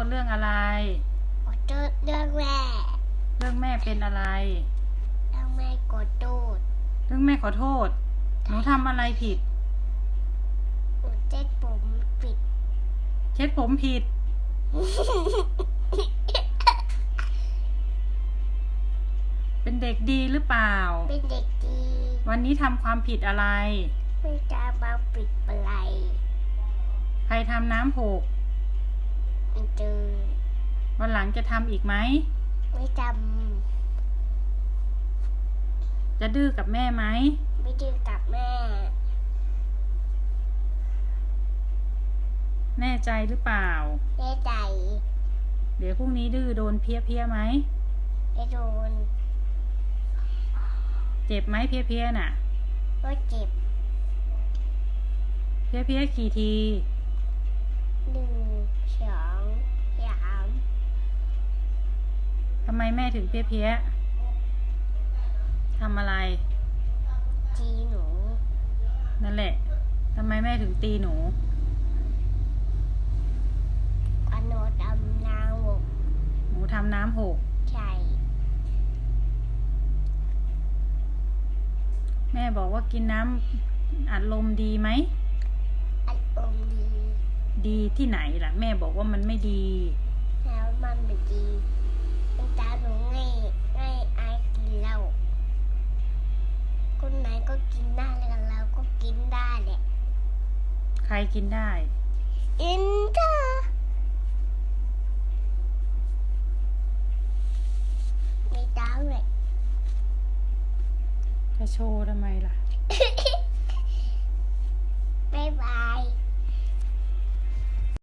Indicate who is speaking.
Speaker 1: ษเรื่องอะไร
Speaker 2: ขอโทษเรื่องแม่
Speaker 1: เรื่องแม่เป็นอะไร
Speaker 2: เรื่องแม่กดตูด
Speaker 1: เรื่องแม่ขอโทษ หนูทำอะไรผิด
Speaker 2: หนูเจ็ดผมปิด
Speaker 1: เช็ดผมผิด เป็นเด็กดีหรือเปล่า
Speaker 2: เป็นเด็กดี
Speaker 1: วันนี้ทำความผิดอะไร
Speaker 2: ไม่จะมาปิดอะไร
Speaker 1: ใครทำน้ำหก
Speaker 2: ไม่เจอ
Speaker 1: วันหลังจะทำอีกไหม
Speaker 2: ไม่จ
Speaker 1: จะดื้อกับแม่ไหมำ
Speaker 2: ไม่ดื้อกับแม่
Speaker 1: แน่ใจหรือเปล่า
Speaker 2: แน่ใจ
Speaker 1: เดี๋ยวพรุ่งนี้ดื้อโดนเพี้ยเพี้ยๆไหม
Speaker 2: ไม่โดน
Speaker 1: เจ็บไหมเพี้ยเพี้ยๆน่ะ
Speaker 2: ก็เจ็บ
Speaker 1: เพี้ยเพี้ยๆกี่ที ทำไมแม่ถึงเพี้ยเพี้ยๆทำอะไร
Speaker 2: จีหนู
Speaker 1: นั่นแหละทำไมแม่ถึงตีหนู
Speaker 2: กระโดดดำนางหก
Speaker 1: หนูทำน้ำหก
Speaker 2: ใช่
Speaker 1: แม่บอกว่ากินน้ำอัดลมดีไหม
Speaker 2: อารมณ์ดี
Speaker 1: ดีที่ไหนล่ะ แม่บอกว่ามันไม่ดี
Speaker 2: แล้วมันไม่ดี ก็กินได้แล้วก็กินได้แหละใครกินได้ อินเตอร์มีตาเลยจะ
Speaker 1: โชว์ทำไม
Speaker 2: ล่ะ